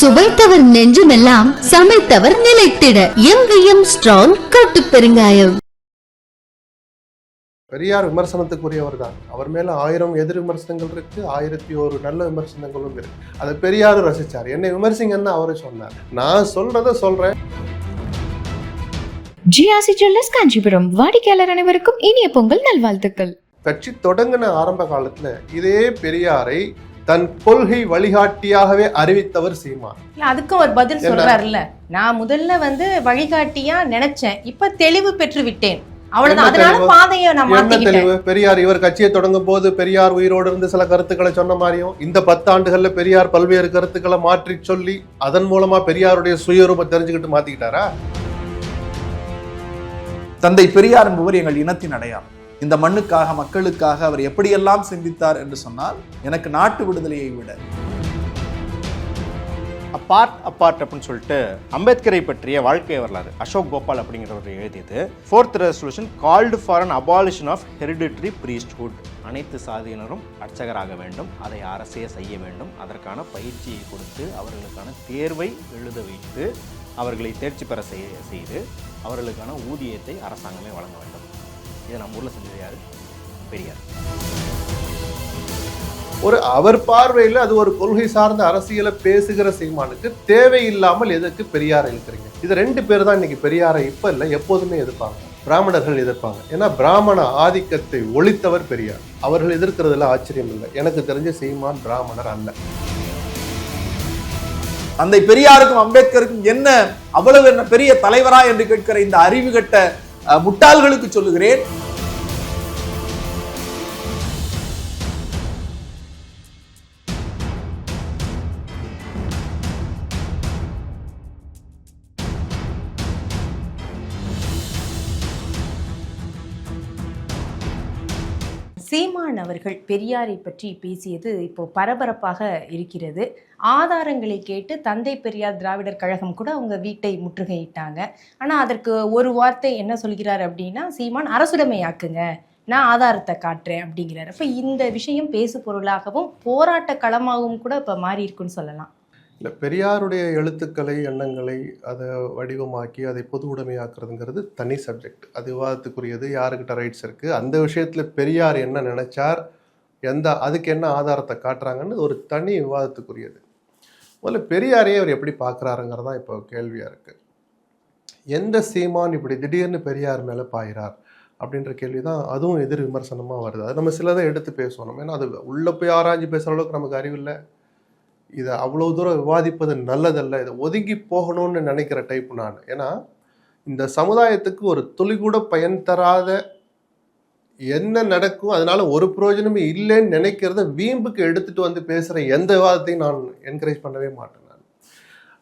சுவைத்தவர் நெஞ்சுமெல்லாம் சமைத்தவர் நிலைத்திட. எங்கேயும் ஸ்ட்ராங் கட்டு பெருங்காயம். பெரியார் விமர்சனத்துக்குரியவர் தான் அவர் மேல ஆயிரம் எதிர் விமர்சனங்கள் இருக்கு ஆயிரத்தி ஒரு நல்ல விமர்சனங்களும் இருக்கு. அதை பெரியாரும் ரசிச்சார். என்னை விமர்சிங்கன்னு அவரு சொன்னார். நான் சொல்றத சொல்றேன். GRC jewellers Kanchipuram. வாடிக்கையாளர் அனைவருக்கும் இனிய பொங்கல் நல்வாழ்த்துக்கள். கட்சி தொடங்கின ஆரம்ப காலத்துல இதே பெரியாரை தன் கொள்கை வழிகாட்டியாகவே அறிவித்தவர் சீமான். இல்ல அதுக்கும் ஒரு பதில்? சொல்றாருல்ல. நான் முதல்ல வந்து வழிகாட்டியா நினைச்சேன். இப்ப தெளிவு பெற்று விட்டேன். பெரியார் இவர் கட்சியை தொடங்கும் போது பெரியார் உயிரோடு இருந்து சில கருத்துக்களை சொன்ன மாதிரியும் இந்த பத்தாண்டுகள்ல பெரியார் பல்வேறு கருத்துக்களை மாற்றி சொல்லி அதன் மூலமா பெரியாருடைய சுயரூபம் தெரிஞ்சுக்கிட்டு மாத்திக்கிட்டாரா? தந்தை பெரியார் என்பவர் எங்கள் இனத்தின் அடையாளம். இந்த மண்ணுக்காக மக்களுக்காக அவர் எப்படியெல்லாம் சிந்தித்தார் என்று சொன்னால் எனக்கு நாட்டு விடுதலையை விட. அப்பார்ட் அப்பார்ட் அப்படின்னு சொல்லிட்டு அம்பேத்கரை பற்றிய வாழ்க்கை வரலாறு அசோக் கோபால் அப்படிங்கிறவர் எழுதியது. Fourth resolution called for an abolition of hereditary priesthood. அனைத்து சாதியினரும் அர்ச்சகராக வேண்டும் அதை அரசே செய்ய வேண்டும். அதற்கான பயிற்சியை கொடுத்து அவர்களுக்கான தேர்வை எழுத வைத்து அவர்களை தேர்ச்சி பெற செய்ய செய்து அவர்களுக்கான ஊதியத்தை அரசாங்கமே வழங்க வேண்டும். இதை நம்ம ஊரில் செஞ்சது யார்? பெரியார். ஒரு அவர் பார்வையில் அது ஒரு கொள்கை சார்ந்த அரசியலை பேசுகிற சீமானுக்கு தேவையில்லாமல் எதுக்கு பெரியாரை இழுக்கிறீங்க? இது ரெண்டு பேர் தான் இன்னைக்கு பெரியாரை இப்ப இல்லை எப்போதுமே எதிர்ப்பாங்க. பிராமணர்கள் எதிர்ப்பாங்க. ஏன்னா பிராமண ஆதிக்கத்தை ஒழித்தவர் பெரியார். அவர்கள் எதிர்க்கிறதுல ஆச்சரியம் இல்லை. எனக்கு தெரிஞ்ச சீமான் பிராமணர் அல்ல. அந்த பெரியாருக்கும் அம்பேத்கருக்கும் என்ன அவ்வளவு என்ன பெரிய தலைவரா என்று கேட்கிற இந்த அறிவு கட்ட முட்டாள்களுக்கு சொல்லுகிறேன். சீமான் அவர்கள் பெரியாரை பற்றி பேசியது இப்போ பரபரப்பாக இருக்கிறது. ஆதாரங்களை கேட்டு தந்தை பெரியார் திராவிடர் கழகம் கூட அவங்க வீட்டை முற்றுகையிட்டாங்க. ஆனால் அதற்கு ஒரு வார்த்தை என்ன சொல்கிறார் அப்படின்னா சீமான் அரசுடைமையாக்குங்க. நான் ஆதாரத்தை காட்டுறேன் அப்படிங்கிறார். அப்போ இந்த விஷயம் பேசு பொருளாகவும் போராட்ட களமாகவும் கூட இப்போ மாறி இருக்குன்னு சொல்லலாம். இல்லை பெரியாருடைய எழுத்துக்களை எண்ணங்களை அதை வடிவமாக்கி அதை பொது உடைமையாக்குறதுங்கிறது தனி சப்ஜெக்ட் அது விவாதத்துக்குரியது யாருக்கிட்ட ரைட்ஸ் இருக்குது அந்த விஷயத்தில் பெரியார் என்ன நினைச்சார் எந்த அதுக்கு என்ன ஆதாரத்தை காட்டுறாங்கன்னு ஒரு தனி விவாதத்துக்குரியது. முதல்ல பெரியாரையே அவர் எப்படி பார்க்குறாருங்கிறது தான் இப்போ கேள்வியாக இருக்குது எந்த சீமான் இப்படி திடீர்னு பெரியார் மேலே பாயிறார் அப்படின்ற கேள்வி தான் அதுவும் எதிர் விமர்சனமாக வருது. அது நம்ம சிலதை எடுத்து பேசணும் ஏன்னா அது உள்ளே போய் ஆராய்ஞ்சு பேசுகிற அளவுக்கு நமக்கு அறிவில்லை இதை அவ்வளோ தூரம் விவாதிப்பது நல்லதல்ல இதை ஒதுங்கி போகணும்னு நினைக்கிற டைப் நான். ஏன்னா இந்த சமுதாயத்துக்கு ஒரு துளி கூட பயன் தராத என்ன நடக்கும் அதனால ஒரு பிரயோஜனமே இல்லைன்னு நினைக்கிறத வீம்புக்கு எடுத்துட்டு வந்து பேசுகிற எந்த விவாதத்தையும் நான் என்கரேஜ் பண்ணவே மாட்டேன் நான்.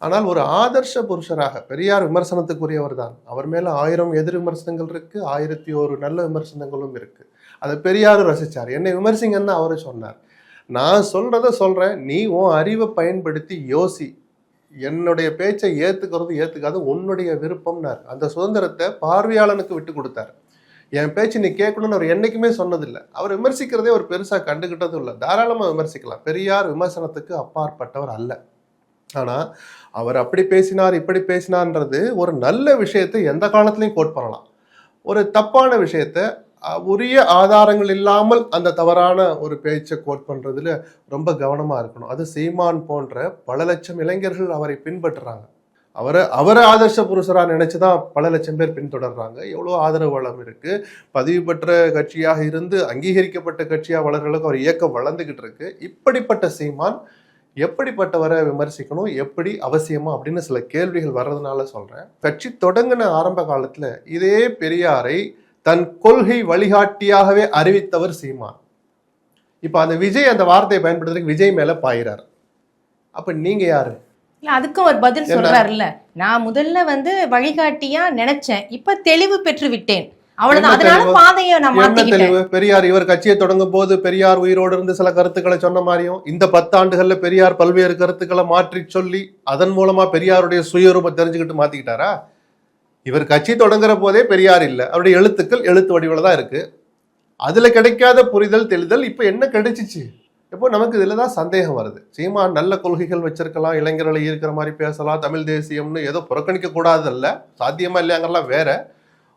ஆனால் ஒரு ஆதர்ஷ புருஷராக பெரியார் விமர்சனத்துக்குரியவர் தான். அவர் மேலே ஆயிரம் எதிர் விமர்சனங்கள் இருக்குது ஆயிரத்தி ஒரு நல்ல விமர்சனங்களும் இருக்குது அதை பெரியாரும் ரசிச்சார். என்னை விமர்சிங்கன்னு அவரும் சொன்னார். நான் சொல்கிறத சொல்கிறேன் நீ உன் அறிவை பயன்படுத்தி யோசி. என்னுடைய பேச்சை ஏற்றுக்கிறது ஏற்றுக்காது உன்னுடைய விருப்பம்னார். அந்த சுதந்திரத்தை பார்வையாளனுக்கு விட்டு கொடுத்தார். என் பேச்சு நீ கேட்கணும்னு அவர் என்றைக்குமே சொன்னதில்லை. அவர் விமர்சிக்கிறதே ஒரு பெருசாக கண்டுக்கிட்டதும் இல்லை. தாராளமாக விமர்சிக்கலாம். பெரியார் விமர்சனத்துக்கு அப்பாற்பட்டவர் அல்ல. ஆனால் அவர் அப்படி பேசினார் இப்படி பேசினார்ன்றது ஒரு நல்ல விஷயத்தை எந்த காலத்துலையும் கோட் பண்ணலாம். ஒரு தப்பான விஷயத்த உரிய ஆதாரங்கள் இல்லாமல் அந்த தவறான ஒரு பேச்சை கோட் பண்ணுறதுல ரொம்ப கவனமாக இருக்கணும். அது சீமான் போன்ற பல லட்சம் இளைஞர்கள் அவரை பின்பற்றுறாங்க. அவரை அவரை ஆதர்ஷ நினச்சி தான் பல லட்சம் பேர் பின்தொடர்றாங்க. எவ்வளோ ஆதரவு வளம் பதிவு பெற்ற கட்சியாக இருந்து அங்கீகரிக்கப்பட்ட கட்சியாக வளர்களுக்கு அவர் இயக்கம் வளர்ந்துக்கிட்டு இருக்கு. இப்படிப்பட்ட சீமான் எப்படிப்பட்டவரை விமர்சிக்கணும்? எப்படி அவசியமா? அப்படின்னு சில கேள்விகள் வர்றதுனால சொல்கிறேன் கட்சி தொடங்கின ஆரம்ப காலத்தில் இதே பெரியாரை தன் கொள்கை வழிகாட்டியாகவே அறிவித்தவர் சீமான். இப்ப அந்த விஜய் அந்த வார்த்தையை பயன்படுத்துறதுக்கு விஜய் மேல பாயிறார். அப்ப நீங்க யாரு? இல்ல அதுக்கும் ஒரு பதில்? சொல்றாருல்ல. நான் முதல்ல வந்து வழிகாட்டியா நினைச்சேன். இப்ப தெளிவு பெற்று விட்டேன். அவ்வளவுதான். அதனால? பாதையை நான் மாத்திக்கிட்டேன். பெரியார் இவர் கட்சியை தொடங்கும் போது பெரியார் உயிரோடு இருந்து சில கருத்துக்களை சொன்ன மாதிரியும் இந்த பத்தாண்டுகள்ல பெரியார் பல்வேறு கருத்துக்களை மாற்றி சொல்லி அதன் மூலமா பெரியாருடைய சுயரூபம் தெரிஞ்சுக்கிட்டு மாத்திக்கிட்டாரா? இவர் கட்சி தொடங்குற போதே பெரியார் இல்லை. அவருடைய எழுத்துக்கள் எழுத்து வடிவில் தான் இருக்கு. அதில் கிடைக்காத புரிதல் தெளிதல் இப்போ என்ன கிடைச்சிச்சு? இப்போ நமக்கு இதில் தான் சந்தேகம் வருது. சீமான் நல்ல கொள்கைகள் வச்சிருக்கலாம் இளைஞர்களை ஈர்க்கிற மாதிரி பேசலாம் தமிழ் தேசியம்னு ஏதோ புறக்கணிக்க கூடாதல்ல. சாத்தியமா இல்லையாங்கலாம் வேற.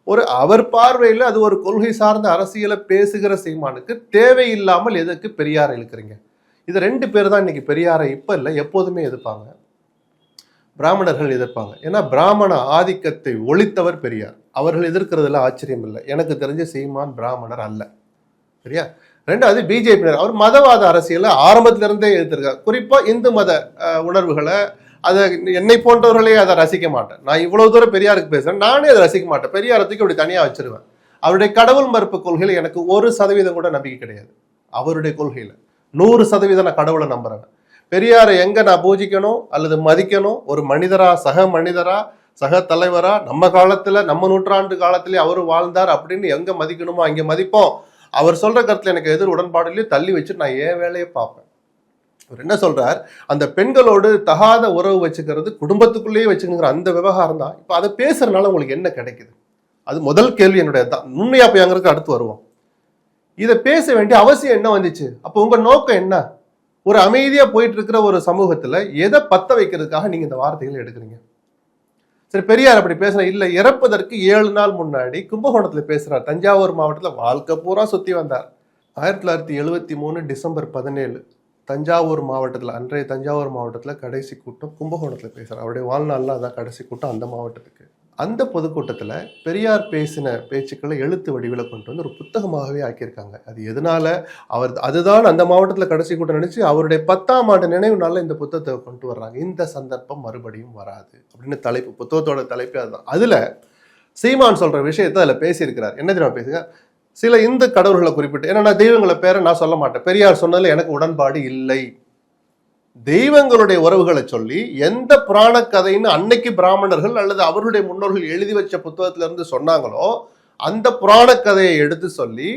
ஒரு அவர் பார்வையில் அது ஒரு கொள்கை சார்ந்த அரசியலை பேசுகிற சீமானுக்கு தேவையில்லாமல் எதுக்கு பெரியாரை இழுக்கிறீங்க? இது ரெண்டு பேர் தான் இன்னைக்கு பெரியாரை இப்போ இல்லை எப்போதுமே எதிர்ப்பாங்க. பிராமணர்கள் எதிர்ப்பாங்க. ஏன்னா பிராமண ஆதிக்கத்தை ஒழித்தவர் பெரியார். அவர்கள் எதிர்க்கிறதுல ஆச்சரியம் இல்லை எனக்கு தெரிஞ்ச சீமான் பிராமணர் அல்ல. சரியா? ரெண்டாவது பிஜேபியினர். அவர் மதவாத அரசியலை ஆரம்பத்திலிருந்தே எடுத்திருக்கார். எதிர்த்திருக்கார் இந்து மத உணர்வுகளை அதை என்னை போன்றவர்களே அதை ரசிக்க மாட்டேன். நான் இவ்வளோ தூரம் பெரியாருக்கு பேசுறேன். நானே அதை ரசிக்க மாட்டேன். பெரியாரத்துக்கு இப்படி அப்படி வச்சிருவேன். அவருடைய கடவுள் மறுப்பு கொள்கையில் எனக்கு ஒரு சதவீதம் கூட நம்பிக்கை கிடையாது. அவருடைய கொள்கையில் நூறு சதவீதம் நான் கடவுளை நம்புறேன். பெரியாரை எங்க நான் பூஜிக்கணும் அல்லது மதிக்கணும்? ஒரு மனிதரா சக மனிதரா சக தலைவரா? நம்ம காலத்துல நம்ம நூற்றாண்டு காலத்திலே அவர் வாழ்ந்தார் அப்படின்னு எங்க மதிக்கணுமோ அங்கே மதிப்போம். அவர் சொல்ற கருத்துல எனக்கு எதிர் உடன்பாடுலேயும் தள்ளி வச்சு நான் ஏன் வேலையை பார்ப்பேன். அவர் என்ன சொல்றார்? அந்த பெண்களோடு தகாத உறவு வச்சுக்கிறது குடும்பத்துக்குள்ளேயே வச்சுக்கிற அந்த விவகாரம் தான். இப்போ அதை பேசுறதுனால உங்களுக்கு என்ன கிடைக்குது? அது முதல் கேள்வி என்னுடைய தான். நுண்மையா போயாங்கிறதுக்கு அடுத்து வருவோம். இதை பேச வேண்டிய அவசியம் என்ன வந்துச்சு? அப்போ உங்க நோக்கம் என்ன? ஒரு அமைதியா போயிட்டு இருக்கிற ஒரு சமூகத்துல எதை பத்த வைக்கிறதுக்காக நீங்க இந்த வார்த்தைகளை எடுக்கிறீங்க? சரி பெரியார் அப்படி பேசுற இல்ல இறப்பதற்கு ஏழு நாள் முன்னாடி கும்பகோணத்துல பேசுறார். தஞ்சாவூர் மாவட்டத்துல வாழ்க்கை பூரா சுத்தி வந்தார். ஆயிரத்தி தொள்ளாயிரத்தி எழுவத்தி மூணு டிசம்பர் பதினேழு தஞ்சாவூர் மாவட்டத்தில் அன்றைய தஞ்சாவூர் மாவட்டத்தில் கடைசி கூட்டம் கும்பகோணத்தில் பேசுகிறார் அவருடைய வாழ்நாளில் அதான் கடைசி கூட்டம் அந்த மாவட்டத்துக்கு. அந்த பொதுக்கூட்டத்தில் பெரியார் பேசின பேச்சுக்களை எழுத்து வடிவில் கொண்டு வந்து ஒரு புத்தகமாகவே ஆக்கியிருக்காங்க. அது எதனால? அவர் அதுதான் அந்த மாவட்டத்தில் கடைசி கூட்டம் நினச்சி அவருடைய பத்தாம் ஆண்டு நினைவு நாளில் இந்த புத்தகத்தை கொண்டு வர்றாங்க. இந்த சந்தர்ப்பம் மறுபடியும் வராது அப்படின்னு தலைப்பு புத்தகத்தோட தலைப்பே அதுதான். அதில் சீமான் சொல்கிற விஷயத்தை அதில் பேசியிருக்கிறார். என்ன தெரியுமா பேசுங்க? சில இந்து கடவுள்களை குறிப்பிட்டு ஏன்னா நான் தெய்வங்களை பேரை நான் சொல்ல மாட்டேன். பெரியார் சொன்னதில் எனக்கு உடன்பாடு இல்லை. தெய்வங்களுடைய உறவுகளை சொல்லி எந்த புராண கதைன்னு அன்னைக்கு பிராமணர்கள் அல்லது அவருடைய முன்னோர்கள் எழுதி வச்ச புத்தகத்திலிருந்து சொன்னாங்களோ அந்த புராண கதையை எடுத்து சொல்லி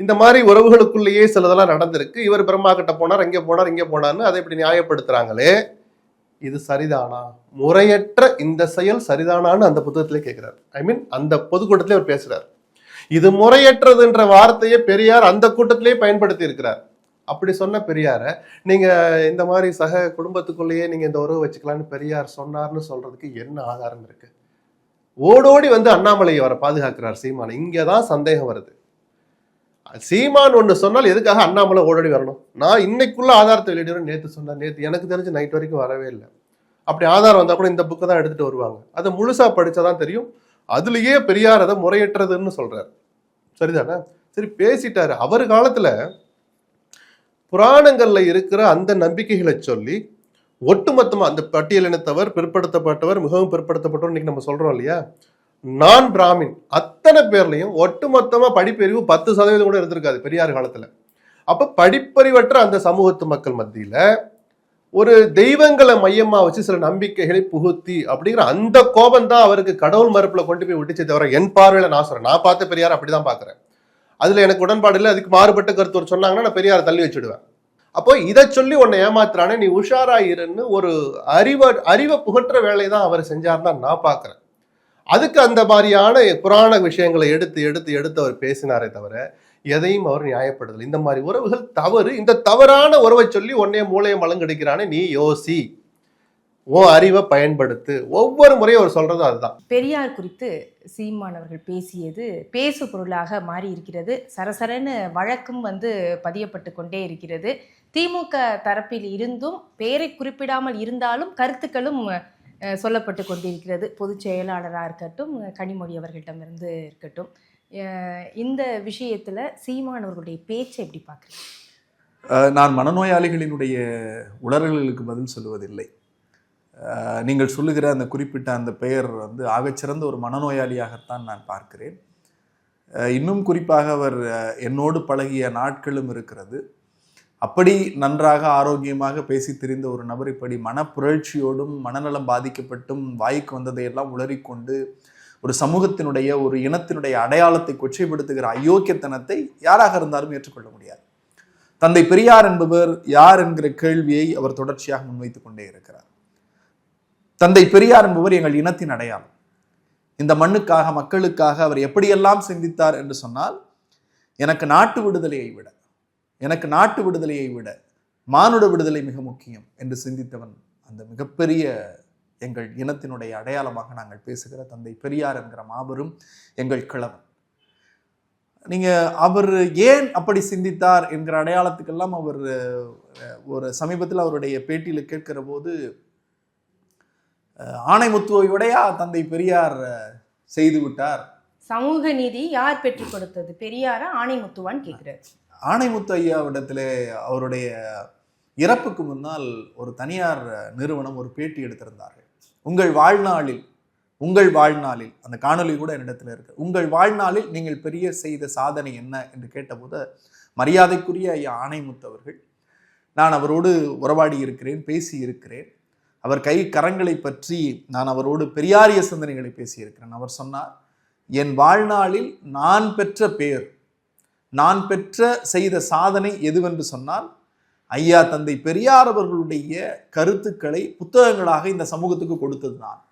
இந்த மாதிரி உறவுகளுக்குள்ளேயே சிலதெல்லாம் நடந்திருக்கு. இவர் பிரம்மா கிட்ட போனார் இங்கே போனார் இங்கே போனார்னு அதை இப்படி நியாயப்படுத்துறாங்களே இது சரிதானா? முறையற்ற இந்த செயல் சரிதானான்னு அந்த புத்தகத்திலே கேட்கிறார். ஐ மீன் அந்த பொதுக்கூட்டத்திலே அவர் பேசுறார். இது முறையற்றதுன்ற வார்த்தையை பெரியார் அந்த கூட்டத்திலே பயன்படுத்தி இருக்கிறார் அப்படி சொன்ன பெரியாரை நீங்கள் இந்த மாதிரி சக குடும்பத்துக்குள்ளேயே நீங்கள் இந்த உறவு வச்சுக்கலாம்னு பெரியார் சொன்னார்னு சொல்கிறதுக்கு என்ன ஆதாரம் இருக்குது ஓடோடி வந்து அண்ணாமலையை அவரை பாதுகாக்கிறார் சீமான். இங்கதான் சந்தேகம் வருது. சீமான் ஒன்று சொன்னால் எதுக்காக அண்ணாமலை ஓடோடி வரணும்? நான் இன்னைக்குள்ள ஆதாரத்தை வெளியிடுறேன் நேற்று சொன்னேன் நேற்று எனக்கு தெரிஞ்சு நைட் வரைக்கும் வரவே இல்லை. அப்படி ஆதாரம் வந்தால் கூட இந்த புக்கை தான் எடுத்துகிட்டு வருவாங்க. அதை முழுசாக படித்தா தான் தெரியும். அதுலேயே பெரியார் அதை முறையற்றதுன்னு சொல்கிறார் சரிதானே? சரி பேசிட்டாரு. அவர் காலத்தில் புராணங்களில் இருக்கிற அந்த நம்பிக்கைகளை சொல்லி ஒட்டுமொத்தமாக அந்த பட்டியலினத்தவர் பிற்படுத்தப்பட்டவர் மிகவும் பிற்படுத்தப்பட்டவர் இன்னைக்கு நம்ம சொல்றோம் இல்லையா? நான் பிராமின். அத்தனை பேர்லையும் ஒட்டுமொத்தமாக படிப்பறிவு பத்து சதவீதம் கூட இருந்திருக்காது பெரியார் காலத்தில். அப்போ படிப்பறிவற்ற அந்த சமூகத்து மக்கள் மத்தியில் ஒரு தெய்வங்களை மையமாக வச்சு சில நம்பிக்கைகளை புகுத்தி அப்படிங்கிற அந்த கோபம் தான் அவருக்கு கடவுள் மறுப்பில் கொண்டு போய் விட்டுச்சே தவிர என் பார்வையில் நான் சொல்கிறேன் நான் பார்த்த பெரியார் அப்படிதான் பார்க்குறேன் அதுல எனக்கு உடன்பாடு இல்லை அதுக்கு மாறுபட்ட கருத்து ஒரு சொன்னாங்கன்னா நான் பெரியார் தள்ளி வச்சுடுவேன். அப்போ இதை சொல்லி உன்னை ஏமாத்துறானே நீ உஷாரா இருன்னு ஒரு அறிவ அறிவை புகற்ற வேலை தான் அவர் செஞ்சார்னா நான் பார்க்குறேன். அதுக்கு அந்த மாதிரியான புராண விஷயங்களை எடுத்து எடுத்து எடுத்து அவர் பேசினாரே தவிர எதையும் அவர் நியாயப்படுதல் இந்த மாதிரி உறவுகள் தவறு. இந்த தவறான உறவை சொல்லி உன்னைய மூளையை மலங்கடிக்கிறானே நீ யோசி. உன் அறிவை பயன்படுத்து. ஒவ்வொரு முறையும் அவர் சொல்றது அதுதான். பெரியார் குறித்து சீமானவர்கள் பேசியது பேசு பொருளாக மாறி இருக்கிறது சரசரன்னு வழக்கும் வந்து பதியப்பட்டு கொண்டே இருக்கிறது. திமுக தரப்பில் இருந்தும் பெயரை குறிப்பிடாமல் இருந்தாலும் கருத்துக்களும் சொல்லப்பட்டு கொண்டிருக்கிறது. பொதுச் செயலாளராக இருக்கட்டும் கனிமொழி அவர்களிடமிருந்து இருக்கட்டும். இந்த விஷயத்தில் சீமானவர்களுடைய பேச்சை எப்படி பார்க்குறீங்க? நான் மனநோயாளிகளினுடைய உளறல்களுக்கு பதில் சொல்லுவதில்லை. நீங்கள் சொல்லுகிற அந்த குறிப்பிட்ட அந்த பெயர் வந்து ஆகச்சிறந்த ஒரு மனநோயாளியாகத்தான் நான் பார்க்கிறேன். இன்னும் குறிப்பாக அவர் என்னோடு பழகிய நாட்களும் இருக்கிறது. அப்படி நன்றாக ஆரோக்கியமாக பேசி தெரிந்த ஒரு நபர் இப்படி மனப்புரட்சியோடும் மனநலம் பாதிக்கப்பட்டும் வாய்க்கு வந்ததையெல்லாம் உளறிக்கொண்டு ஒரு சமூகத்தினுடைய ஒரு இனத்தினுடைய அடையாளத்தை கொச்சைப்படுத்துகிற அயோக்கியத்தனத்தை யாராக இருந்தாலும் ஏற்றுக்கொள்ள முடியாது. தந்தை பெரியார் என்பவர் யார் என்கிற கேள்வியை அவர் தொடர்ச்சியாக முன்வைத்துக் கொண்டே இருக்கிறார். தந்தை பெரியார் என்பவர் எங்கள் இனத்தின் அடையாளம். இந்த மண்ணுக்காக மக்களுக்காக அவர் எப்படியெல்லாம் சிந்தித்தார் என்று சொன்னால் எனக்கு நாட்டு விடுதலையை விட எனக்கு நாட்டு விடுதலையை விட மானுட விடுதலை மிக முக்கியம் என்று சிந்தித்தவன் அந்த மிகப்பெரிய எங்கள் இனத்தினுடைய அடையாளமாக நாங்கள் பேசுகிற தந்தை பெரியார் என்கிற மாபெரும் எங்கள் கிழவன். நீங்க அவர் ஏன் அப்படி சிந்தித்தார் என்கிற அடையாளத்துக்கெல்லாம் அவர் ஒரு சமீபத்தில் அவருடைய பேட்டியில் கேட்கிற போது ஆணைமுத்துவை விடையா தந்தை பெரியார் செய்து விட்டார். சமூக நீதி யார் பெற்றுக் கொடுத்தது? பெரியாரா ஆணைமுத்துவான்னு கேக்குறாரு. ஆணைமுத்து ஐயாவிடத்திலே அவருடைய இறப்புக்கு முன்னால் ஒரு தனியார் நிறுவனம் ஒரு பேட்டி எடுத்திருந்தார்கள். உங்கள் வாழ்நாளில் உங்கள் வாழ்நாளில் அந்த காணொளி கூட என்னிடத்தில் இருக்கு. உங்கள் வாழ்நாளில் நீங்கள் பெரிய செய்த சாதனை என்ன? என்று கேட்டபோது மரியாதைக்குரிய ஐயா ஆணைமுத்து அவர்கள் நான் அவரோடு உறவாடி இருக்கிறேன் பேசி இருக்கிறேன் அவர் கை கரங்களை பற்றி நான் அவரோடு பெரியாரிய சிந்தனைகளை பேசியிருக்கிறேன். அவர் சொன்னார் என் வாழ்நாளில் நான் பெற்ற பேர் நான் பெற்ற செய்த சாதனை எதுவென்று சொன்னால் ஐயா தந்தை பெரியார் அவர்களுடைய கருத்துக்களை புத்தகங்களாக இந்த சமூகத்துக்கு கொடுத்தது நான்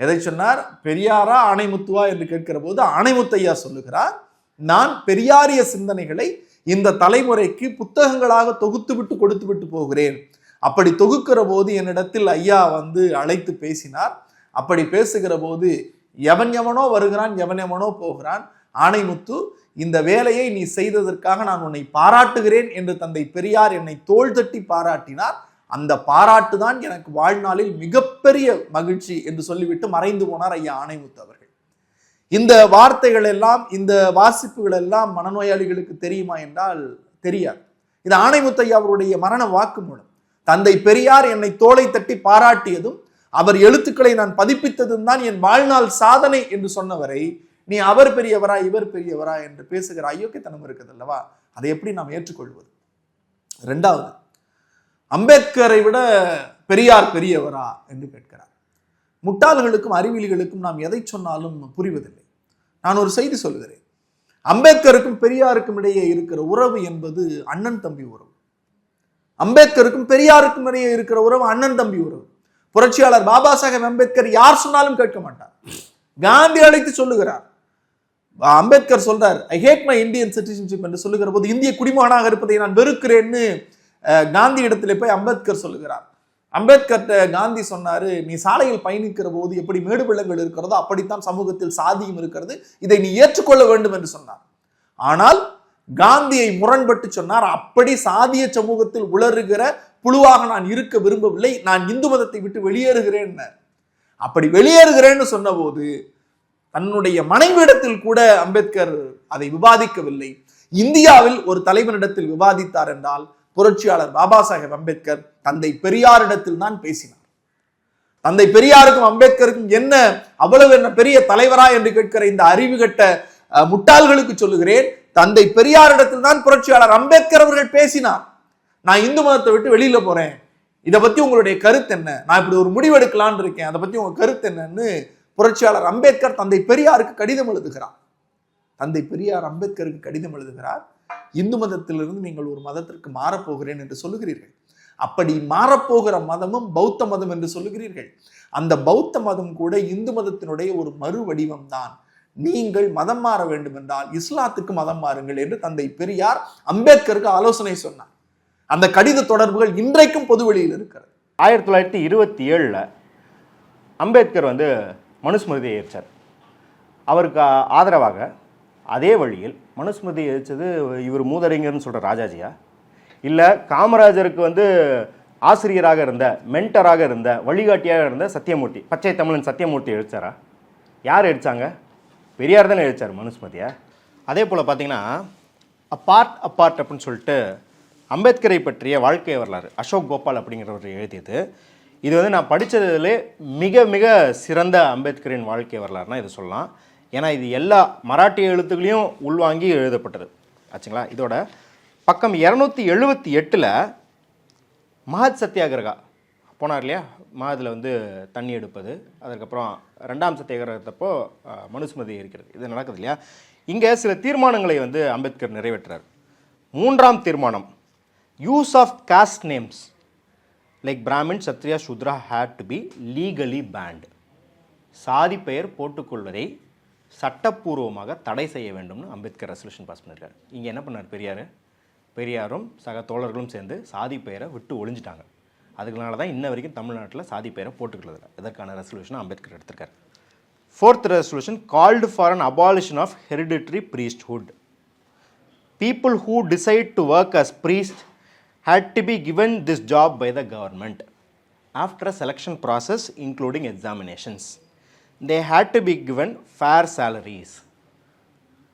எதை சொன்னார்? பெரியாரா ஆணைமுத்துவா என்று கேட்கிற போது ஆணைமுத்து ஐயா சொல்லுகிறார் நான் பெரியாரிய சிந்தனைகளை இந்த தலைமுறைக்கு புத்தகங்களாக தொகுத்து விட்டு கொடுத்து விட்டு போகிறேன். அப்படி தொகுக்கிற போது என்னிடத்தில் ஐயா வந்து அழைத்து பேசினார். அப்படி பேசுகிற போது எவன் எவனோ வருகிறான் எவன் எவனோ போகிறான். ஆணைமுத்து இந்த வேலையை நீ செய்ததற்காக நான் உன்னை பாராட்டுகிறேன் என்று தந்தை பெரியார் என்னை தோள் தட்டி பாராட்டினார். அந்த பாராட்டு தான் எனக்கு வாழ்நாளில் மிகப்பெரிய மகிழ்ச்சி என்று சொல்லிவிட்டு மறைந்து போனார் ஐயா ஆணைமுத்து அவர்கள். இந்த வார்த்தைகள் எல்லாம் இந்த வாசிப்புகள் எல்லாம் மனநோயாளிகளுக்கு தெரியுமா என்றால் தெரியாது. இது ஆணைமுத்து ஐயா அவருடைய மரண வாக்குமூலம் தந்தை பெரியார் என்னை தோலை தட்டி பாராட்டியதும் அவர் எழுத்துக்களை நான் பதிப்பித்ததும் தான் என் வாழ்நாள் சாதனை என்று சொன்னவரை நீ அவர் பெரியவரா இவர் பெரியவரா என்று பேசுகிற அயோக்கியத்தனம் இருக்குது அல்லவா அதை எப்படி நாம் ஏற்றுக்கொள்வது? ரெண்டாவது அம்பேத்கரை விட பெரியார் பெரியவரா என்று கேட்கிறார். முட்டாள்களுக்கும் அறிவியலிகளுக்கும் நாம் எதை சொன்னாலும் புரிவதில்லை. நான் ஒரு செய்தி சொல்கிறேன் அம்பேத்கருக்கும் பெரியாருக்கும் இடையே இருக்கிற உறவு என்பது அண்ணன் தம்பி உறவு. அம்பேத்கருக்கும் பெரியாருக்கும் இடையே இருக்கிற உறவு அண்ணன் தம்பி உறவு. புரட்சியாளர் பாபா சாஹேப் அம்பேத்கர் யார் சொன்னாலும் கேட்க மாட்டார். காந்தி அழைத்து சொல்லுகிறார். அம்பேத்கர் சொல்றார் I hate my Indian citizenship என்று சொல்லுகிற போது இந்திய குடிமகனாக இருப்பதை நான் வெறுக்கிறேன்னு அஹ், காந்தி இடத்துல போய் அம்பேத்கர் சொல்லுகிறார். அம்பேத்கர்ட்ட காந்தி சொன்னாரு நீ சாலையில் பயணிக்கிற போது எப்படி மேடு பள்ளங்கள் இருக்கிறதோ அப்படித்தான் சமூகத்தில் சாதியும் இருக்கிறது. இதை நீ ஏற்றுக்கொள்ள வேண்டும் என்று சொன்னார். ஆனால் காந்தியை முரண்பட்டு சொன்னார் அப்படி சாதிய சமூகத்தில் உளறுகிற புழுவாக நான் இருக்க விரும்பவில்லை. நான் இந்து மதத்தை விட்டு வெளியேறுகிறேன் அப்படி வெளியேறுகிறேன்னு சொன்னபோது தன்னுடைய மனைவியிடத்தில் கூட அம்பேத்கர் அதை விவாதிக்கவில்லை. இந்தியாவில் ஒரு தலைவனிடத்தில் விவாதித்தார் என்றால் புரட்சியாளர் பாபா சாஹேப் அம்பேத்கர் தந்தை பெரியாரிடத்தில் தான் பேசினார். தந்தை பெரியாருக்கும் அம்பேத்கருக்கும் என்ன அவ்வளவு என்ன பெரிய தலைவரா என்று கேட்கிற இந்த அறிவுகட்ட அஹ், முட்டாள்களுக்கு சொல்லுகிறேன் தந்தை பெரியாரிடத்தில் தான் புரட்சியாளர் அம்பேத்கர் அவர்கள் பேசினார். நான் இந்து மதத்தை விட்டு வெளியில போறேன். இதை பத்தி உங்களுடைய கருத்து என்ன? நான் இப்படி ஒரு முடிவெடுக்கலான் இருக்கேன். அதை பத்தி உங்க கருத்து என்னன்னு புரட்சியாளர் அம்பேத்கர் தந்தை பெரியாருக்கு கடிதம் எழுதுகிறார். தந்தை பெரியார் அம்பேத்கருக்கு கடிதம் எழுதுகிறார். இந்து மதத்திலிருந்து நீங்கள் ஒரு மதத்திற்கு மாறப்போகிறேன் என்று சொல்லுகிறீர்கள். அப்படி மாறப்போகிற மதமும் பௌத்த மதம் என்று சொல்லுகிறீர்கள். அந்த பௌத்த மதம் கூட இந்து மதத்தினுடைய ஒரு மறு வடிவம் தான். நீங்கள் மதம் மாற வேண்டும் என்றால் இஸ்லாத்துக்கு மதம் மாறுங்கள் என்று தந்தை பெரியார் அம்பேத்கருக்கு ஆலோசனை சொன்னார். அந்த கடித தொடர்புகள் இன்றைக்கும் பொதுவெளியில் இருக்கிறது. ஆயிரத்தி தொள்ளாயிரத்தி இருபத்தி ஏழில் அம்பேத்கர் வந்து மனுஸ்மிருதியை ஏற்றார். அவருக்கு ஆதரவாக அதே வழியில் மனுஸ்மிருதியை ஏற்றது இவர் மூதறிஞர்னு சொல்கிற ராஜாஜியா இல்லை காமராஜருக்கு வந்து ஆசிரியராக இருந்த மென்டராக இருந்த வழிகாட்டியாக இருந்த சத்தியமூர்த்தி பச்சை தமிழன் சத்தியமூர்த்தி எழுச்சாரா யார் எழுச்சாங்க பெரியார் தானே எழுச்சார் மனுஸ்மிருதியை அதே போல் பார்த்தீங்கன்னா அப்பார்ட் அப்பார்ட் அப்படின்னு சொல்லிட்டு அம்பேத்கரை பற்றிய வாழ்க்கை வரலாறு அசோக் கோபால் அப்படிங்கிறவர் எழுதியது. இது வந்து நான் படித்ததுலே மிக மிக சிறந்த அம்பேத்கரின் வாழ்க்கை வரலாறுனா இது சொல்லலாம். ஏன்னா இது எல்லா மராட்டிய எழுத்துக்களையும் உள்வாங்கி எழுதப்பட்டது. ஆச்சுங்களா? இதோட பக்கம் இரநூத்தி எழுபத்தி எட்டில் மகத் சத்தியாகிரகா போனார் இல்லையா? மாதத்தில் வந்து தண்ணி எடுப்பது. அதுக்கப்புறம் ரெண்டாம் சத்தியாகிரகத்தப்போ மனுஸ்மதி இருக்கிறது. இது நடக்குது இல்லையா? இங்கே சில தீர்மானங்களை வந்து அம்பேத்கர் நிறைவேற்றுறார். மூன்றாம் தீர்மானம். Use of caste names like Brahmin Kshatriya Shudra had to be legally banned சாதி பெயர் போட்டுக்கொள்வதை சட்டப்பூர்வமாக தடை செய்ய வேண்டும்னு அம்பேத்கர் ரெசல்யூஷன் பாஸ் பண்ணியிருக்காரு இங்கே என்ன பண்ணார்? பெரியார். பெரியாரும் சக தோழர்களும் சேர்ந்து சாதி பெயரை விட்டு ஒழிஞ்சிட்டாங்க. அதுக்குனால தான் இன்ன வரைக்கும் தமிழ்நாட்டில் சாதி பெயரை போட்டுக்கிறதில்ல இதற்கான ரெசல்யூஷனை அம்பேத்கர் எடுத்திருக்காரு fourth resolution called for an abolition of hereditary priesthood people who decide to work as priest had to be given this job by the government after a selection process including examinations they had to be given fair salaries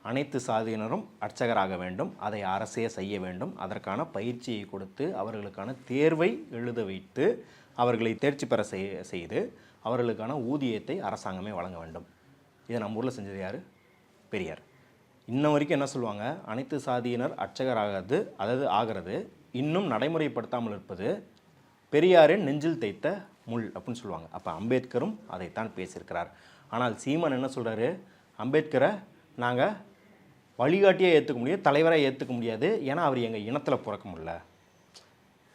அனைத்து சாதியினரும் அர்ச்சகராக வேண்டும் அதை அரசே செய்ய வேண்டும். அதற்கான பயிற்சியை கொடுத்து அவர்களுக்கான தேர்வை எழுத வைத்து அவர்களை தேர்ச்சி பெற செய்- செய்து அவர்களுக்கான ஊதியத்தை அரசாங்கமே வழங்க வேண்டும். இதை நம்ம ஊரில் செஞ்சது யார்? பெரியார். இன்ன வரைக்கும் என்ன சொல்லுவாங்க? அனைத்து சாதியினர் அர்ச்சகராகிறது அதாவது ஆகிறது இன்னும் நடைமுறைப்படுத்தாமல் இருப்பது பெரியாரின் நெஞ்சில் தைத்த முள் அப்படின்னு சொல்லுவாங்க. அப்போ அம்பேத்கரும் அதைத்தான் பேசியிருக்கிறார். ஆனால் சீமான் என்ன சொல்கிறாரு அம்பேத்கரை நாங்கள் வழிகாட்டியாக ஏற்றுக்க முடியாது தலைவராக ஏற்றுக்க முடியாது. ஏன்னா அவர் எங்கள் இனத்தில் பிறக்க முடியல.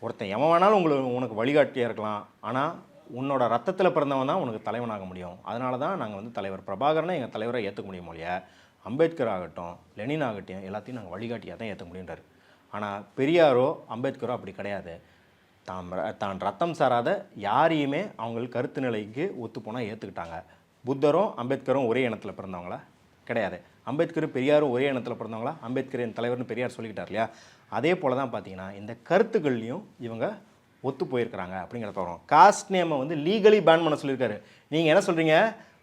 ஒருத்தன் எவன் வேணாலும் உங்களுக்கு உனக்கு வழிகாட்டியாக இருக்கலாம். ஆனால் உன்னோட ரத்தத்தில் பிறந்தவன் தான் உனக்கு தலைவனாக முடியும். அதனால தான் நாங்கள் வந்து தலைவர் பிரபாகரனை எங்கள் தலைவரை ஏற்றுக்க முடியும் இல்லையா அம்பேத்கர் ஆகட்டும் லெனின் ஆகட்டும் எல்லாத்தையும் நாங்கள் வழிகாட்டியாக தான் ஏற்ற முடியுன்றார் ஆனால் பெரியாரோ அம்பேத்கரோ அப்படி கிடையாது. தான் ர- தான் ரத்தம் சாராத யாரையுமே அவங்க கருத்து நிலைக்கு ஒத்துப்போனால் ஏற்றுக்கிட்டாங்க புத்தரும் அம்பேத்கரும் ஒரே இனத்தில் பிறந்தவங்களா? கிடையாது. அம்பேத்கரும் பெரியாரும் ஒரே இனத்தில் பிறந்தவங்களா? அம்பேத்கர் என் தலைவர்னு பெரியார் சொல்லிக்கிட்டார் இல்லையா? அதே போல தான் பார்த்தீங்கன்னா இந்த கருத்துக்கள்லையும் இவங்க ஒத்து போயிருக்கிறாங்க அப்படிங்கிறத வரும் காஸ்ட் நேமை வந்து லீகலி பேன் பண்ண சொல்லியிருக்காரு. நீங்கள் என்ன சொல்கிறீங்க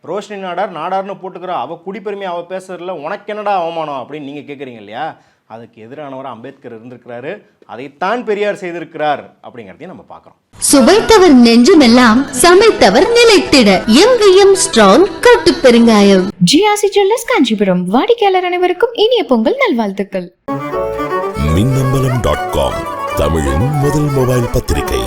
ரோஷினி நாடார் நாடார்னு போட்டுக்கிறா அவள் குடிப்பெருமை அவள் பேசுறதுல உனக்கு என்னடா அவமானம் அப்படின்னு நீங்கள் கேட்குறீங்க இல்லையா? அதுக்கு எதிரானவர் அம்பேத்கர் இருந்திருக்கிறாரு. அதைத்தான் பெரியார் செய்திருக்கிறார் அப்படிங்கிறதையும் நம்ம பார்க்குறோம். சுவைத்தவர் நெஞ்சுமெல்லாம் சமைத்தவர் நிலைத்திட. எங்கேயும் ஸ்ட்ராங் கட்டு பெருங்காயம். GRC jewellers Kanchipuram. வாடிக்கையாளர் அனைவருக்கும் இனிய பொங்கல் நல்வாழ்த்துக்கள். மின்னம்பலம் டாட் காம் தமிழின் முதல் மொபைல் பத்திரிகை.